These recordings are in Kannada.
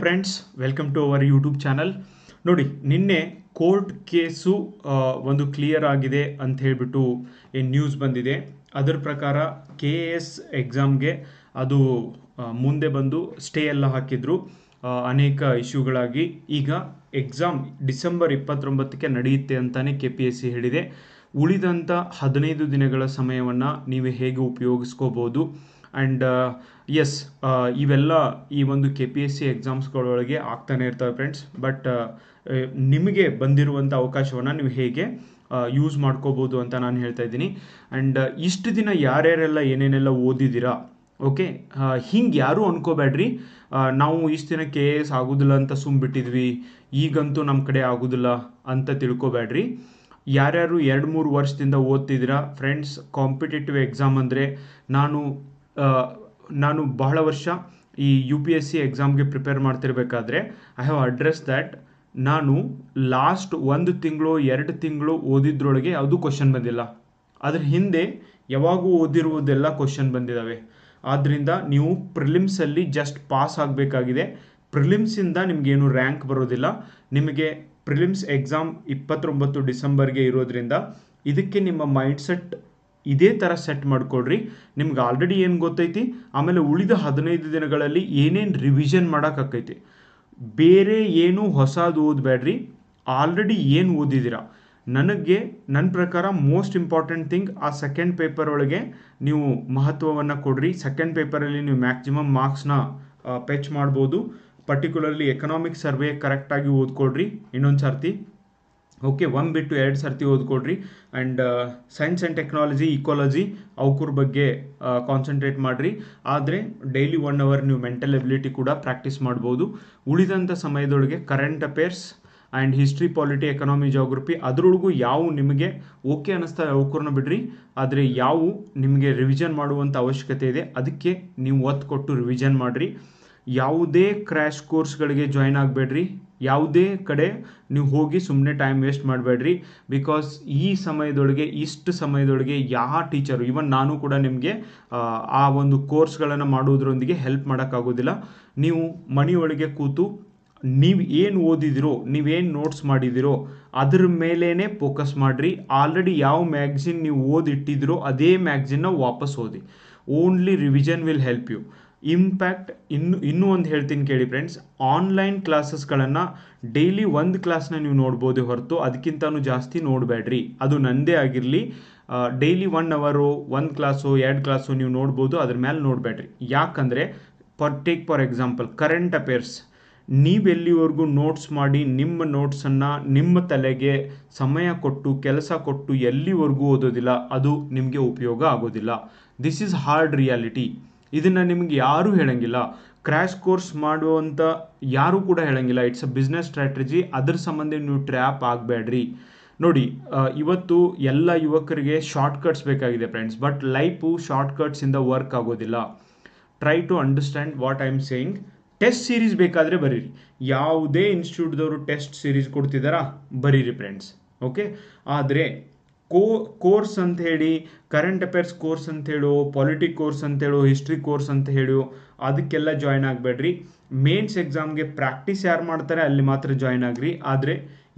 Friends welcome to our YouTube channel ನೋಡಿ, ನಿನ್ನೆ ಕೋರ್ಟ್ ಕೇಸು ಒಂದು ಕ್ಲಿಯರ್ ಆಗಿದೆ ಅಂತ ಹೇಳಿಬಿಟ್ಟು ಏನು ನ್ಯೂಸ್ ಬಂದಿದೆ. ಅದರ ಪ್ರಕಾರ ಕೆ ಎ ಎಸ್ ಎಕ್ಸಾಮ್ಗೆ ಅದು ಮುಂದೆ ಬಂದು ಸ್ಟೇ ಎಲ್ಲ ಹಾಕಿದ್ರು. ಅನೇಕ ಇಶ್ಯೂಗಳಾಗಿ ಈಗ ಎಕ್ಸಾಮ್ ಡಿಸೆಂಬರ್ ಇಪ್ಪತ್ತೊಂಬತ್ತಕ್ಕೆ ನಡೆಯುತ್ತೆ ಅಂತಾನೆ ಕೆ ಪಿ ಎಸ್ ಸಿ ಹೇಳಿದೆ. ಉಳಿದಂಥ ಹದಿನೈದು ದಿನಗಳ ಸಮಯವನ್ನು ನೀವು ಹೇಗೆ ಉಪಯೋಗಿಸ್ಕೋಬೋದು? ಆ್ಯಂಡ್ ಎಸ್ ಇವೆಲ್ಲ ಈ ಒಂದು ಕೆ ಪಿ ಎಸ್ ಸಿ ಎಕ್ಸಾಮ್ಸ್ಗಳೊಳಗೆ ಆಗ್ತಾನೆ ಇರ್ತವೆ ಫ್ರೆಂಡ್ಸ್ ಬಟ್ ನಿಮಗೆ ಬಂದಿರುವಂಥ ಅವಕಾಶವನ್ನು ನೀವು ಹೇಗೆ ಯೂಸ್ ಮಾಡ್ಕೋಬೋದು ಅಂತ ನಾನು ಹೇಳ್ತಾ ಇದ್ದೀನಿ. ಆ್ಯಂಡ್ ಇಷ್ಟು ದಿನ ಯಾರ್ಯಾರೆಲ್ಲ ಏನೇನೆಲ್ಲ ಓದಿದ್ದೀರಾ ಓಕೆ ಹಿಂಗೆ ಯಾರೂ ಅನ್ಕೋಬೇಡ್ರಿ ನಾವು ಇಷ್ಟು ದಿನ ಕೆ ಎ ಎಸ್ ಆಗೋದಿಲ್ಲ ಅಂತ ಸುಮ್ಬಿಟ್ಟಿದ್ವಿ ಈಗಂತೂ ನಮ್ಮ ಕಡೆ ಆಗೋದಿಲ್ಲ ಅಂತ ತಿಳ್ಕೊಬೇಡ್ರಿ ಯಾರ್ಯಾರು ಎರಡು ಮೂರು ವರ್ಷದಿಂದ ಓದ್ತಿದ್ದೀರಾ ಫ್ರೆಂಡ್ಸ್ ಕಾಂಪಿಟೇಟಿವ್ ಎಕ್ಸಾಮ್ ಅಂದರೆ ನಾನು ನಾನು ಬಹಳ ವರ್ಷ ಈ ಯು ಪಿ ಎಸ್ ಸಿ ಎಕ್ಸಾಮ್ಗೆ ಪ್ರಿಪೇರ್ ಮಾಡ್ತಿರ್ಬೇಕಾದ್ರೆ ಐ ಹ್ಯಾವ್ ಅಡ್ರೆಸ್ ದ್ಯಾಟ್ ನಾನು ಲಾಸ್ಟ್ ಒಂದು ತಿಂಗಳು, ಎರಡು ತಿಂಗಳು ಓದಿದ್ರೊಳಗೆ ಯಾವುದೂ ಕ್ವಶನ್ ಬಂದಿಲ್ಲ. ಅದ್ರ ಹಿಂದೆ ಯಾವಾಗೂ ಓದಿರುವುದೆಲ್ಲ ಕ್ವಶನ್ ಬಂದಿದ್ದಾವೆ ಆದ್ದರಿಂದ ನೀವು ಪ್ರಿಲಿಮ್ಸಲ್ಲಿ ಜಸ್ಟ್ ಪಾಸ್ ಆಗಬೇಕಾಗಿದೆ. ಪ್ರಿಲಿಮ್ಸಿಂದ ನಿಮಗೇನು ರ್ಯಾಂಕ್ ಬರೋದಿಲ್ಲ. ನಿಮಗೆ ಪ್ರಿಲಿಮ್ಸ್ ಎಕ್ಸಾಮ್ ಇಪ್ಪತ್ತೊಂಬತ್ತು ಡಿಸೆಂಬರ್ಗೆ ಇರೋದ್ರಿಂದ ಇದಕ್ಕೆ ನಿಮ್ಮ ಮೈಂಡ್ಸೆಟ್ ಇದೇ ಥರ ಸೆಟ್ ಮಾಡಿಕೊಡ್ರಿ ನಿಮ್ಗೆ ಆಲ್ರೆಡಿ ಏನು ಗೊತ್ತೈತಿ? ಆಮೇಲೆ ಉಳಿದ ಹದಿನೈದು ದಿನಗಳಲ್ಲಿ ಏನೇನು ರಿವಿಷನ್ ಮಾಡೋಕ್ಕಾಕೈತಿ ಬೇರೆ ಏನೂ ಹೊಸದು ಓದಬೇಡ್ರಿ. ಆಲ್ರೆಡಿ ಏನು ಓದಿದ್ದೀರಾ ನನಗೆ ನನ್ನ ಪ್ರಕಾರ ಮೋಸ್ಟ್ ಇಂಪಾರ್ಟೆಂಟ್ ಥಿಂಗ್ ಆ ಸೆಕೆಂಡ್ ಪೇಪರ್ ಒಳಗೆ ನೀವು ಮಹತ್ವವನ್ನು ಕೊಡ್ರಿ. ಸೆಕೆಂಡ್ ಪೇಪರಲ್ಲಿ ನೀವು ಮ್ಯಾಕ್ಸಿಮಮ್ ಮಾರ್ಕ್ಸ್ನ ಪೆಚ್ ಮಾಡ್ಬೋದು. ಪರ್ಟಿಕ್ಯುಲರ್ಲಿ ಎಕನಾಮಿಕ್ ಸರ್ವೆ ಕರೆಕ್ಟಾಗಿ ಓದ್ಕೊಡ್ರಿ ಇನ್ನೊಂದು ಸರ್ತಿ ಓಕೆ ಒನ್ ಬಿಟ್ಟು ಎರಡು ಸರ್ತಿ ಓದ್ಕೊಡ್ರಿ. And science and technology ecology ಅವಕ್ರ ಬಗ್ಗೆ ಕಾನ್ಸಂಟ್ರೇಟ್ ಮಾಡಿರಿ. ಆದರೆ ಡೈಲಿ ಒನ್ ಅವರ್ ನೀವು ಮೆಂಟಲ್ ಎಬಿಲಿಟಿ ಕೂಡ ಪ್ರಾಕ್ಟೀಸ್ ಮಾಡ್ಬೋದು. ಉಳಿದಂಥ ಸಮಯದೊಳಗೆ current affairs and history polity economy geography ಅದರೊಳಗೂ ಯಾವ ನಿಮಗೆ ಓಕೆ ಅನ್ನಿಸ್ತಾ ಅವಕೂರ್ನ ಬಿಡ್ರಿ. ಆದರೆ, ಯಾವ ನಿಮಗೆ ರಿವಿಷನ್ ಮಾಡುವಂಥ ಅವಶ್ಯಕತೆ ಇದೆ ಅದಕ್ಕೆ ನೀವು ಒತ್ತು ಕೊಟ್ಟು ರಿವಿಷನ್ ಮಾಡಿರಿ. ಯಾವುದೇ ಕ್ರ್ಯಾಶ್ ಕೋರ್ಸ್ಗಳಿಗೆ ಜಾಯ್ನ್ ಆಗಬೇಡ್ರಿ. ಯಾವುದೇ ಕಡೆ ನೀವು ಹೋಗಿ ಸುಮ್ಮನೆ ಟೈಮ್ ವೇಸ್ಟ್ ಮಾಡಬೇಡ್ರಿ. ಬಿಕಾಸ್ ಈ ಸಮಯದೊಳಗೆ, ಇಷ್ಟು ಸಮಯದೊಳಗೆ ಯಾವ ಟೀಚರು ಇವನ್ ನಾನು ಕೂಡ ನಿಮಗೆ, ಆ ಒಂದು ಕೋರ್ಸ್ಗಳನ್ನು ಮಾಡುವುದರೊಂದಿಗೆ ಹೆಲ್ಪ್ ಮಾಡೋಕ್ಕಾಗೋದಿಲ್ಲ. ನೀವು ಮನೆಯೊಳಗೆ ಕೂತು ನೀವು ಏನು ಓದಿದಿರೋ ನೀವೇನು ನೋಟ್ಸ್ ಮಾಡಿದಿರೋ, ಅದ್ರ ಮೇಲೇ ಫೋಕಸ್ ಮಾಡಿರಿ. ಆಲ್ರೆಡಿ ಯಾವ ಮ್ಯಾಗ್ಝಿನ್ ನೀವು ಓದಿಟ್ಟಿದ್ರೋ, ಅದೇ ಮ್ಯಾಗ್ಝಿನ್ನ ವಾಪಸ್ ಓದಿ. Only revision will help you impact ಇನ್ನು, ಇನ್ನೂ ಒಂದು ಹೇಳ್ತೀನಿ ಕೇಳಿ ಫ್ರೆಂಡ್ಸ್ ಆನ್ಲೈನ್ ಕ್ಲಾಸಸ್ಗಳನ್ನು ಡೈಲಿ ಒಂದು ಕ್ಲಾಸ್ನ ನೀವು ನೋಡ್ಬೋದು ಹೊರತು ಅದಕ್ಕಿಂತನೂ ಜಾಸ್ತಿ ನೋಡಬೇಡ್ರಿ ಅದು ನಂದೇ ಆಗಿರಲಿ. ಡೈಲಿ ಒನ್ ಅವರು ಒಂದು ಕ್ಲಾಸು ಎರಡು ಕ್ಲಾಸು ನೀವು ನೋಡ್ಬೋದು, ಅದ್ರ ಮೇಲೆ ನೋಡಬೇಡ್ರಿ ಯಾಕಂದರೆ for take for example current affairs ನೀವೆಲ್ಲಿವರೆಗೂ notes ಮಾಡಿ ನಿಮ್ಮ ನೋಟ್ಸನ್ನು ನಿಮ್ಮ ತಲೆಗೆ ಸಮಯ ಕೊಟ್ಟು, ಕೆಲಸ ಕೊಟ್ಟು ಎಲ್ಲಿವರೆಗೂ ಓದೋದಿಲ್ಲ. ಅದು ನಿಮಗೆ ಉಪಯೋಗ ಆಗೋದಿಲ್ಲ. ದಿಸ್ ಈಸ್ ಹಾರ್ಡ್ ರಿಯಾಲಿಟಿ ಇದನ್ನು ನಿಮ್ಗೆ ಯಾರೂ ಹೇಳಂಗಿಲ್ಲ. ಕ್ರ್ಯಾಶ್ ಕೋರ್ಸ್ ಮಾಡುವಂಥ ಯಾರೂ ಕೂಡ ಹೇಳಂಗಿಲ್ಲ. ಇಟ್ಸ್ ಅ ಬಿಸ್ನೆಸ್ ಸ್ಟ್ರಾಟಜಿ ಅದ್ರ ಸಂಬಂಧ ನೀವು ಟ್ರ್ಯಾಪ್ ಆಗಬೇಡ್ರಿ. ನೋಡಿ ಇವತ್ತು ಎಲ್ಲ ಯುವಕರಿಗೆ ಶಾರ್ಟ್ ಕಟ್ಸ್ ಬೇಕಾಗಿದೆ ಫ್ರೆಂಡ್ಸ್ ಬಟ್ ಲೈಫು ಶಾರ್ಟ್ ಕಟ್ಸಿಂದ ವರ್ಕ್ ಆಗೋದಿಲ್ಲ. Try to understand what I am saying test series ಬೇಕಾದರೆ ಬರೀರಿ. ಯಾವುದೇ ಇನ್ಸ್ಟಿಟ್ಯೂಟ್ದವರು ಟೆಸ್ಟ್ ಸೀರೀಸ್ ಕೊಡ್ತಿದ್ದಾರಾ ಬರೀರಿ ಫ್ರೆಂಡ್ಸ್ ಓಕೆ ಆದರೆ ಕೋ, ಕೋರ್ಸ್ ಅಂತ ಹೇಳಿ ಕರೆಂಟ್ ಅಫೇರ್ಸ್ ಕೋರ್ಸ್ ಅಂತ ಹೇಳು ಪಾಲಿಟಿಕ್ ಕೋರ್ಸ್ ಅಂತ ಹೇಳು ಹಿಸ್ಟ್ರಿ ಕೋರ್ಸ್ ಅಂತ ಹೇಳು, ಅದಕ್ಕೆಲ್ಲ ಜಾಯ್ನ್ ಆಗಬೇಡ್ರಿ. ಮೇನ್ಸ್ ಎಕ್ಸಾಮ್ಗೆ ಪ್ರಾಕ್ಟೀಸ್ ಯಾರು ಮಾಡ್ತಾರೆ ಅಲ್ಲಿ ಮಾತ್ರ ಜಾಯ್ನ್ ಆಗ್ರಿ. ಆದರೆ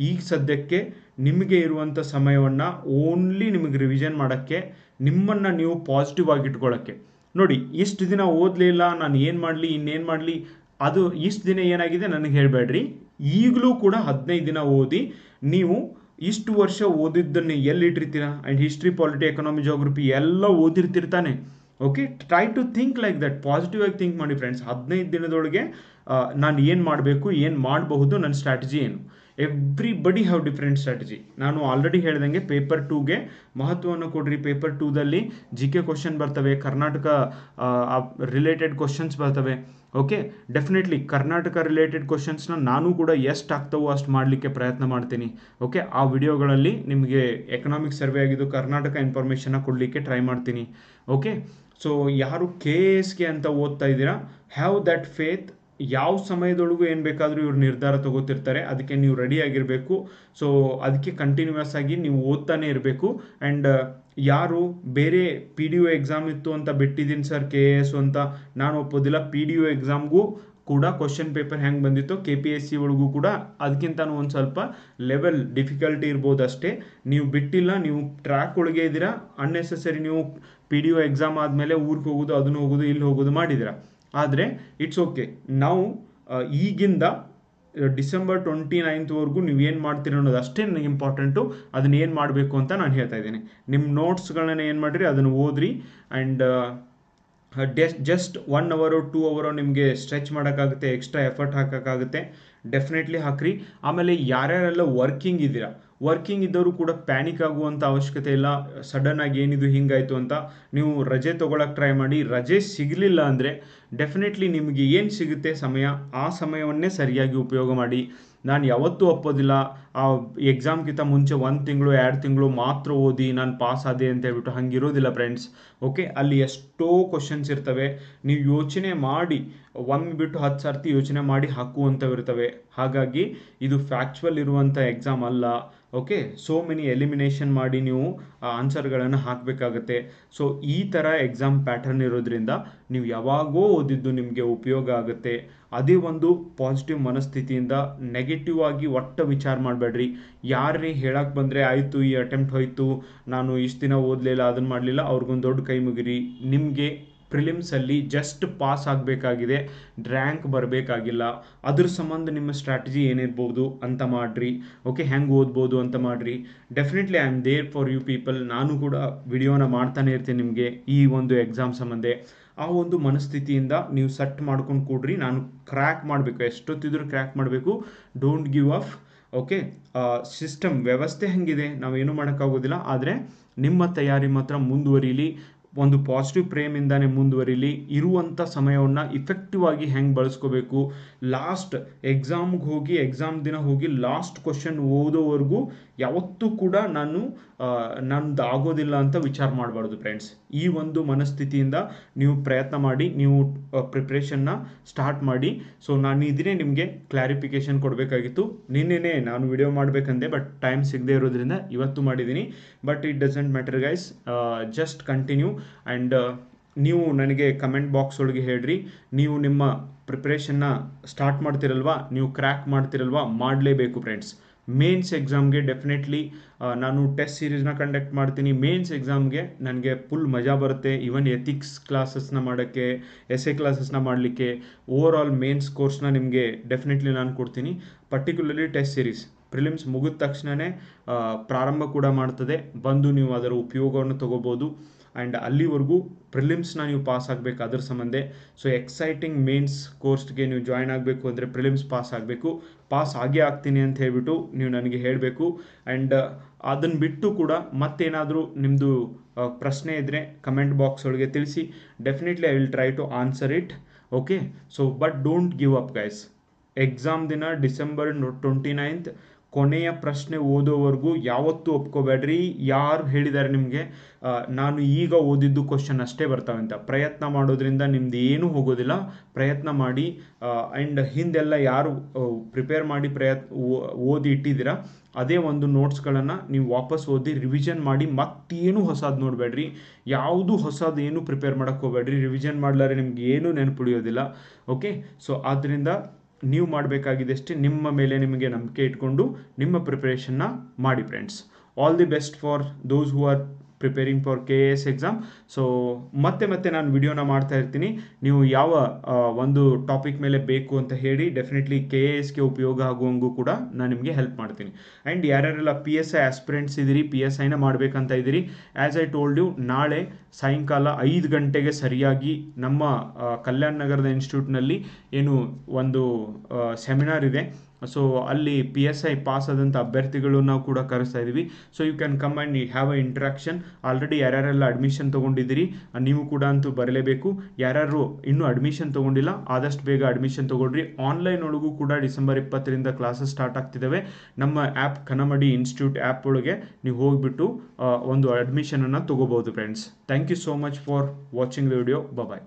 ಈಗ ಸದ್ಯಕ್ಕೆ ನಿಮಗೆ ಇರುವಂಥ ಸಮಯವನ್ನು ಓನ್ಲಿ ನಿಮಗೆ ರಿವಿಷನ್ ಮಾಡೋಕ್ಕೆ, ನಿಮ್ಮನ್ನು ನೀವು ಪಾಸಿಟಿವ್ ಆಗಿ ಇಟ್ಕೊಳ್ಳೋಕ್ಕೆ ನೋಡಿ, ಇಷ್ಟು ದಿನ ಓದಲಿಲ್ಲ ನಾನು ಏನು ಮಾಡಲಿ, ಇನ್ನೇನು ಮಾಡಲಿ, ಅದು ಇಷ್ಟು ದಿನ ಏನಾಗಿದೆ ನನಗೆ ಹೇಳಬೇಡ್ರಿ. ಈಗಲೂ ಕೂಡ ಹದಿನೈದು ದಿನ ಓದಿ ನೀವು ಇಷ್ಟು ವರ್ಷ ಓದಿದ್ದನ್ನು ಎಲ್ಲಿ ಇಟ್ಟಿರ್ತೀರಾ and history polity economy geography ಎಲ್ಲ ಓದಿರ್ತಿರ್ತಾನೆ. Okay try to think like that positive ಆಗಿ ಥಿಂಕ್ ಮಾಡಿ ಫ್ರೆಂಡ್ಸ್ ಹದಿನೈದು ದಿನದೊಳಗೆ ನಾನು ಏನು ಮಾಡಬೇಕು, ಏನು ಮಾಡಬಹುದು ನನ್ನ ಸ್ಟ್ರಾಟಜಿ ಏನು? Everybody have different strategy ನಾನು ಆಲ್ರೆಡಿ ಹೇಳ್ದಂಗೆ ಪೇಪರ್ ಟೂಗೆ ಮಹತ್ವವನ್ನು ಕೊಡ್ರಿ. ಪೇಪರ್ ಟೂದಲ್ಲಿ ಜಿ ಕೆ ಕ್ವಶನ್ ಬರ್ತವೆ, ಕರ್ನಾಟಕ ರಿಲೇಟೆಡ್ ಕ್ವಶನ್ಸ್ ಬರ್ತವೆ. ಓಕೆ ಡೆಫಿನೆಟ್ಲಿ ಕರ್ನಾಟಕ ರಿಲೇಟೆಡ್ ಕ್ವಶನ್ಸ್ನ ನಾನು ಕೂಡ ಎಷ್ಟು ಆಗ್ತವೋ ಅಷ್ಟು ಮಾಡಲಿಕ್ಕೆ ಪ್ರಯತ್ನ ಮಾಡ್ತೀನಿ. ಓಕೆ ಆ ವಿಡಿಯೋಗಳಲ್ಲಿ ನಿಮಗೆ ಎಕನಾಮಿಕ್ ಸರ್ವೆ ಆಗಿದ್ದು ಕರ್ನಾಟಕ ಇನ್ಫಾರ್ಮೇಷನ್ನ ಕೊಡಲಿಕ್ಕೆ ಟ್ರೈ ಮಾಡ್ತೀನಿ. ಓಕೆ ಸೊ ಯಾರು ಕೆ ಎಸ್ಗೆ ಅಂತ ಓದ್ತಾ ಇದ್ದೀರಾ ಹ್ಯಾವ್ ದಟ್ ಫೇತ್ ಯಾವ ಸಮಯದೊಳಗೂ ಏನು ಬೇಕಾದರೂ ಇವ್ರು ನಿರ್ಧಾರ ತಗೋತಿರ್ತಾರೆ, ಅದಕ್ಕೆ ನೀವು ರೆಡಿ ಆಗಿರಬೇಕು. ಸೊ ಅದಕ್ಕೆ ಕಂಟಿನ್ಯೂಯಸ್ ಆಗಿ ನೀವು ಓದ್ತಾನೆ ಇರಬೇಕು. ಆ್ಯಂಡ್ ಯಾರು ಬೇರೆ ಪಿ ಡಿ ಒ ಎಕ್ಸಾಮ್ ಇತ್ತು ಅಂತ ಬಿಟ್ಟಿದ್ದೀನಿ ಸರ್ ಕೆ ಎ ಎಸ್ ಅಂತ, ನಾನು ಒಪ್ಪೋದಿಲ್ಲ. ಪಿ ಡಿ ಒ ಎಕ್ಸಾಮ್ಗೂ ಕೂಡ ಕ್ವಶನ್ ಪೇಪರ್ ಹೆಂಗೆ ಬಂದಿತ್ತು ಕೆ ಪಿ ಎಸ್ ಸಿ ಒಳಗೂ ಕೂಡ ಅದಕ್ಕಿಂತನೂ ಒಂದು ಸ್ವಲ್ಪ ಲೆವೆಲ್ ಡಿಫಿಕಲ್ಟಿ ಇರ್ಬೋದು ಅಷ್ಟೇ ನೀವು ಬಿಟ್ಟಿಲ್ಲ, ನೀವು ಟ್ರ್ಯಾಕ್ ಒಳಗೆ ಇದ್ದೀರಾ ಅನ್ನೆಸೆಸರಿ ನೀವು ಪಿ ಡಿ ಒ ಎಕ್ಸಾಮ್ ಆದಮೇಲೆ ಊರಿಗೆ ಹೋಗೋದು, ಅದನ್ನು ಹೋಗೋದು, ಇಲ್ಲಿ ಹೋಗೋದು ಮಾಡಿದ್ದೀರಾ. ಆದರೆ ಇಟ್ಸ್ ಓಕೆ ನಾವು ಈಗಿಂದ ಡಿಸೆಂಬರ್ ಟ್ವೆಂಟಿ ನೈನ್ತ್ವರೆಗೂ ನೀವು ಏನು ಮಾಡ್ತೀರಿ ಅನ್ನೋದು ಅಷ್ಟೇ ನನಗೆ ಇಂಪಾರ್ಟೆಂಟು ಅದನ್ನ ಏನು ಮಾಡಬೇಕು ಅಂತ ನಾನು ಹೇಳ್ತಾ ಇದ್ದೀನಿ. ನಿಮ್ಮ ನೋಟ್ಸ್ಗಳನ್ನ ಏನು ಮಾಡಿರಿ, ಅದನ್ನು ಓದ್ರಿ and ಡೆಸ್ just one hour two hour ನಿಮಗೆ ಸ್ಟ್ರೆಚ್ ಮಾಡೋಕ್ಕಾಗುತ್ತೆ ಎಕ್ಸ್ಟ್ರಾ ಎಫರ್ಟ್ ಹಾಕೋಕ್ಕಾಗುತ್ತೆ. ಡೆಫಿನೆಟ್ಲಿ ಹಾಕ್ರಿ. ಆಮೇಲೆ ಯಾರ್ಯಾರೆಲ್ಲ ವರ್ಕಿಂಗ್ ಇದ್ದೀರಾ ವರ್ಕಿಂಗ್ ಇದ್ದವರು ಕೂಡ ಪ್ಯಾನಿಕ್ ಆಗುವಂಥ ಅವಶ್ಯಕತೆ ಇಲ್ಲ. ಸಡನ್ನಾಗಿ ಏನಿದು ಹಿಂಗಾಯಿತು ಅಂತ ನೀವು ರಜೆ ತೊಗೊಳಕ್ಕೆ ಟ್ರೈ ಮಾಡಿ. ರಜೆ ಸಿಗಲಿಲ್ಲ ಅಂದರೆ ಡೆಫಿನೆಟ್ಲಿ ನಿಮಗೆ ಏನು ಸಿಗುತ್ತೆ ಸಮಯ, ಆ ಸಮಯವನ್ನೇ ಸರಿಯಾಗಿ ಉಪಯೋಗ ಮಾಡಿ. ನಾನು ಯಾವತ್ತೂ ಒಪ್ಪೋದಿಲ್ಲ, ಆ ಎಕ್ಸಾಮ್ಗಿಂತ ಮುಂಚೆ ಒಂದು ತಿಂಗಳು, ಎರಡು ತಿಂಗಳು ಮಾತ್ರ ಓದಿ ನಾನು ಪಾಸ್ ಆದೆ ಅಂತ ಹೇಳ್ಬಿಟ್ಟು ಹಂಗಿರೋದಿಲ್ಲ ಫ್ರೆಂಡ್ಸ್ ಓಕೆ ಅಲ್ಲಿ ಎಷ್ಟೋ ಕ್ವಶನ್ಸ್ ಇರ್ತವೆ. ನೀವು ಯೋಚನೆ ಮಾಡಿ, ಒಂದು ಬಿಟ್ಟು ಹತ್ತು ಸರ್ತಿ ಯೋಚನೆ ಮಾಡಿ ಹಾಕುವಂಥವು ಇರ್ತವೆ ಹಾಗಾಗಿ ಇದು ಫ್ಯಾಕ್ಚುವಲ್ ಇರುವಂಥ ಎಕ್ಸಾಮ್ ಅಲ್ಲ. ಓಕೆ ಸೋ ಮೆನಿ ಎಲಿಮಿನೇಷನ್ ಮಾಡಿ ನೀವು ಆನ್ಸರ್ಗಳನ್ನು ಹಾಕಬೇಕಾಗತ್ತೆ. ಸೊ ಈ ಥರ ಎಕ್ಸಾಮ್ ಪ್ಯಾಟರ್ನ್ ಇರೋದ್ರಿಂದ, ನೀವು ಯಾವಾಗೋ ಓದಿದ್ದು ನಿಮಗೆ ಉಪಯೋಗ ಆಗುತ್ತೆ. ಅದೇ ಒಂದು ಪಾಸಿಟಿವ್ ಮನಸ್ಥಿತಿಯಿಂದ ನೆಗೆಟಿವ್ ಆಗಿ ಒಟ್ಟ ವಿಚಾರ ಮಾಡಬೇಡ್ರಿ. ಯಾರೇ ಹೇಳಕ್ಕೆ ಬಂದರೆ ಆಯಿತು, ಈ ಅಟೆಂಪ್ಟ್ ಹೋಯಿತು, ನಾನು ಇಷ್ಟು ದಿನ ಓದಲಿಲ್ಲ ಅದನ್ನು ಮಾಡಲಿಲ್ಲ, ಅವ್ರಿಗೊಂದು ದೊಡ್ಡ ಕೈ ಮುಗಿರಿ. ನಿಮಗೆ ಪ್ರಿಲಿಮ್ಸಲ್ಲಿ ಜಸ್ಟ್ ಪಾಸ್ ಆಗಬೇಕಾಗಿದೆ ರ್ಯಾಂಕ್ ಬರಬೇಕಾಗಿಲ್ಲ, ಅದ್ರ ಸಂಬಂಧ ನಿಮ್ಮ ಸ್ಟ್ರಾಟಜಿ ಏನಿರ್ಬೋದು ಅಂತ ಮಾಡಿರಿ. ಓಕೆ ಹೆಂಗೆ ಓದ್ಬೋದು ಅಂತ ಮಾಡಿರಿ. Definitely I am there for you people ನಾನು ಕೂಡ ವಿಡಿಯೋನ ಮಾಡ್ತಾನೆ ಇರ್ತೀನಿ ನಿಮಗೆ ಈ ಒಂದು ಎಕ್ಸಾಮ್ ಸಂಬಂಧ. ಆ ಒಂದು ಮನಸ್ಥಿತಿಯಿಂದ ನೀವು ಸೆಟ್ ಮಾಡ್ಕೊಂಡು ಕೊಡ್ರಿ. ನಾನು ಕ್ರ್ಯಾಕ್ ಮಾಡಬೇಕು. ಎಷ್ಟೊತ್ತಿದ್ರೂ ಕ್ರ್ಯಾಕ್ ಮಾಡಬೇಕು. Don't give up okay system ವ್ಯವಸ್ಥೆ ಹೆಂಗಿದೆ? ನಾವೇನು ಮಾಡೋಕ್ಕಾಗೋದಿಲ್ಲ. ಆದರೆ ನಿಮ್ಮ ತಯಾರಿ ಮಾತ್ರ ಮುಂದುವರಿಲಿ. ಒಂದು ಪಾಸಿಟಿವ್ ಪ್ರೇಮಿಂದಾನೆ ಮುಂದುವರಿಲಿ ಇರುವಂಥ ಸಮಯವನ್ನು ಇಫೆಕ್ಟಿವ್ ಆಗಿ ಹೆಂಗೆ ಬಳಸ್ಕೋಬೇಕು? ಲಾಸ್ಟ್ ಎಕ್ಸಾಮ್ಗೆ ಹೋಗಿ ಎಕ್ಸಾಮ್ ದಿನ ಹೋಗಿ ಲಾಸ್ಟ್ ಕ್ವಶನ್ ಓದೋವರೆಗೂ ಯಾವತ್ತೂ ಕೂಡ ನಾನು ನಂದು ಆಗೋದಿಲ್ಲ ಅಂತ ವಿಚಾರ ಮಾಡಬಾರ್ದು ಫ್ರೆಂಡ್ಸ್ ಈ ಒಂದು ಮನಸ್ಥಿತಿಯಿಂದ ನೀವು ಪ್ರಯತ್ನ ಮಾಡಿ, ನೀವು ಪ್ರಿಪ್ರೇಷನ್ನ ಸ್ಟಾರ್ಟ್ ಮಾಡಿ. ಸೊ ನಾನು ಇದನ್ನೇ ನಿಮಗೆ ಕ್ಲಾರಿಫಿಕೇಶನ್ ಕೊಡಬೇಕಾಗಿತ್ತು. ನಿನ್ನೆನೇ ನಾನು ವಿಡಿಯೋ ಮಾಡಬೇಕಂದೆ ಬಟ್ ಟೈಮ್ ಸಿಗದೆ ಇರೋದ್ರಿಂದ ಇವತ್ತು ಮಾಡಿದ್ದೀನಿ. But it doesn't matter guys just continue and ನೀವು ನನಗೆ ಕಮೆಂಟ್ ಬಾಕ್ಸ್ ಒಳಗೆ ಹೇಳ್ರಿ. ನೀವು ನಿಮ್ಮ ಪ್ರಿಪ್ರೇಷನ್ನ ಸ್ಟಾರ್ಟ್ ಮಾಡ್ತಿರಲ್ವಾ? ನೀವು ಕ್ರ್ಯಾಕ್ ಮಾಡ್ತಿರಲ್ವಾ? ಮಾಡಲೇಬೇಕು ಫ್ರೆಂಡ್ಸ್ ಮೇನ್ಸ್ ಎಕ್ಸಾಮ್ಗೆ ಡೆಫಿನೆಟ್ಲಿ ನಾನು ಟೆಸ್ಟ್ ಸೀರೀಸ್ನ ಕಂಡಕ್ಟ್ ಮಾಡ್ತೀನಿ. ಮೇನ್ಸ್ ಎಕ್ಸಾಮ್ಗೆ ನನಗೆ ಫುಲ್ ಮಜಾ ಬರುತ್ತೆ. ಈವನ್ ಎಥಿಕ್ಸ್ ಕ್ಲಾಸಸ್ನ ಮಾಡೋಕ್ಕೆ ಎಸ್ ಎ ಕ್ಲಾಸಸ್ನ ಮಾಡಲಿಕ್ಕೆ ಓವರ್ ಆಲ್ ಮೇನ್ಸ್ ಕೋರ್ಸ್ನ ನಿಮಗೆ ಡೆಫಿನೆಟ್ಲಿ ನಾನು ಕೊಡ್ತೀನಿ. ಪರ್ಟಿಕ್ಯುಲರ್ಲಿ ಟೆಸ್ಟ್ ಸೀರೀಸ್ ಪ್ರಿಲಿಮ್ಸ್ ಮುಗಿದ ತಕ್ಷಣವೇ ಪ್ರಾರಂಭ ಕೂಡ ಮಾಡ್ತದೆ. ಬಂದು ನೀವು ಅದರ ಉಪಯೋಗವನ್ನು ತಗೋಬೋದು. ಆ್ಯಂಡ್ ಅಲ್ಲಿವರೆಗೂ ಪ್ರಿಲಿಮ್ಸ್ನ ನೀವು ಪಾಸ್ ಆಗಬೇಕು ಅದ್ರ ಸಂಬಂಧ. ಸೊ ಎಕ್ಸೈಟಿಂಗ್ ಮೇನ್ಸ್ ಕೋರ್ಸ್ಗೆ ನೀವು ಜಾಯ್ನ್ ಆಗಬೇಕು ಅಂದರೆ ಪ್ರಿಲಿಮ್ಸ್ ಪಾಸ್ ಆಗಬೇಕು. ಪಾಸ್ ಆಗೇ ಆಗ್ತೀನಿ ಅಂತ ಹೇಳ್ಬಿಟ್ಟು ನೀವು ನನಗೆ ಹೇಳಬೇಕು. ಆ್ಯಂಡ್ ಅದನ್ನು ಬಿಟ್ಟು ಕೂಡ ಮತ್ತೇನಾದರೂ ನಿಮ್ಮದು ಪ್ರಶ್ನೆ ಇದ್ದರೆ ಕಮೆಂಟ್ ಬಾಕ್ಸ್ ಒಳಗೆ ತಿಳಿಸಿ. Definitely I will try to answer it okay so but don't give up guys exam ದಿನ ಡಿಸೆಂಬರ್ ಟ್ವೆಂಟಿ ನೈನ್ತ್ ಕೊನೆಯ ಪ್ರಶ್ನೆ ಓದೋವರೆಗೂ ಯಾವತ್ತೂ ಒಪ್ಕೋಬೇಡ್ರಿ. ಯಾರು ಹೇಳಿದ್ದಾರೆ ನಿಮಗೆ? ನಾನು ಈಗ ಓದಿದ್ದು ಕ್ವಶನ್ ಅಷ್ಟೇ ಬರ್ತಾವೆ ಅಂತ. ಪ್ರಯತ್ನ ಮಾಡೋದ್ರಿಂದ ನಿಮ್ದು ಏನೂ ಹೋಗೋದಿಲ್ಲ. ಪ್ರಯತ್ನ ಮಾಡಿ ಆ್ಯಂಡ್ ಹಿಂದೆಲ್ಲ ಯಾರು ಪ್ರಿಪೇರ್ ಮಾಡಿ ಪ್ರಯತ್ನ ಓದಿ ಇಟ್ಟಿದ್ದೀರಾ? ಅದೇ ಒಂದು ನೋಟ್ಸ್ಗಳನ್ನು ನೀವು ವಾಪಸ್ ಓದಿ ರಿವಿಷನ್ ಮಾಡಿ ಮತ್ತೇನು ಹೊಸದು ನೋಡಬೇಡ್ರಿ. ಯಾವುದು ಹೊಸದು ಏನು ಪ್ರಿಪೇರ್ ಮಾಡೋಕ್ಕೆ ಹೋಗ್ಬೇಡ್ರಿ. ರಿವಿಷನ್ ಮಾಡ್ಲಾರೆ ನಿಮ್ಗೆ ಏನೂ ನೆನಪುಳಿಯೋದಿಲ್ಲ ಓಕೆ ಸೊ ಆದ್ದರಿಂದ ನೀವು ಮಾಡಬೇಕಾಗಿದೆ ಅಷ್ಟೇ ನಿಮ್ಮ ಮೇಲೆ ನಿಮಗೆ ನಂಬಿಕೆ ಇಟ್ಕೊಂಡು ನಿಮ್ಮ ಪ್ರಿಪ್ರೇಷನ್ನ ಮಾಡಿ friends all the best for those who are preparing for K A S exam so ಮತ್ತೆ ಮತ್ತೆ ನಾನು ವಿಡಿಯೋನ ಮಾಡ್ತಾ ಇರ್ತೀನಿ. ನೀವು ಯಾವ ಒಂದು ಟಾಪಿಕ್ ಮೇಲೆ ಬೇಕು ಅಂತ ಹೇಳಿ ಡೆಫಿನೆಟ್ಲಿ ಕೆ ಎ ಎಸ್ಗೆ ಉಪಯೋಗ ಆಗುವಂಗೂ ಕೂಡ ನಾನು ನಿಮಗೆ ಹೆಲ್ಪ್ ಮಾಡ್ತೀನಿ. ಆ್ಯಂಡ್ ಯಾರ್ಯಾರೆಲ್ಲ ಪಿ ಎಸ್ ಐ ಆಸ್ಪಿರೆಂಟ್ಸ್ ಇದ್ದೀರಿ ಪಿ ಎಸ್ ಐನ ಮಾಡಬೇಕಂತ ಇದ್ದೀರಿ ಆ್ಯಸ್ ಐ ಟೋಲ್ಡ್ ಯು ನಾಳೆ ಸಾಯಂಕಾಲ ಐದು ಗಂಟೆಗೆ ಸರಿಯಾಗಿ ನಮ್ಮ ಕಲ್ಯಾಣ ನಗರದ ಇನ್ಸ್ಟಿಟ್ಯೂಟ್ನಲ್ಲಿ ಏನು ಒಂದು ಸೆಮಿನಾರ್ ಇದೆ. ಸೊ ಅಲ್ಲಿ ಪಿ ಎಸ್ ಐ ಪಾಸ್ ಆದಂಥ ಅಭ್ಯರ್ಥಿಗಳು ನಾವು ಕೂಡ ಕರೆಸ್ತಾ ಇದ್ದೀವಿ so you can come and have a interaction already ಯಾರ್ಯಾರೆಲ್ಲ admission ತೊಗೊಂಡಿದ್ದೀರಿ ನೀವು ಕೂಡ ಅಂತೂ ಬರಲೇಬೇಕು. ಯಾರ್ಯಾರು ಇನ್ನೂ ಅಡ್ಮಿಷನ್ ತೊಗೊಂಡಿಲ್ಲ, ಆದಷ್ಟು ಬೇಗ ಅಡ್ಮಿಷನ್ ತೊಗೊಳ್ರಿ. ಆನ್ಲೈನ್ ಒಳಗೂ ಕೂಡ ಡಿಸೆಂಬರ್ ಇಪ್ಪತ್ತರಿಂದ ಕ್ಲಾಸಸ್ ಸ್ಟಾರ್ಟ್ ಆಗ್ತಿದ್ದಾವೆ. ನಮ್ಮ ಆ್ಯಪ್ ಕನಮಡಿ ಇನ್ಸ್ಟಿಟ್ಯೂಟ್ ಆ್ಯಪ್ ಒಳಗೆ ನೀವು ಹೋಗಿಬಿಟ್ಟು ಒಂದು ಅಡ್ಮಿಷನನ್ನು ತೊಗೋಬೋದು friends thank you so much for watching the video bye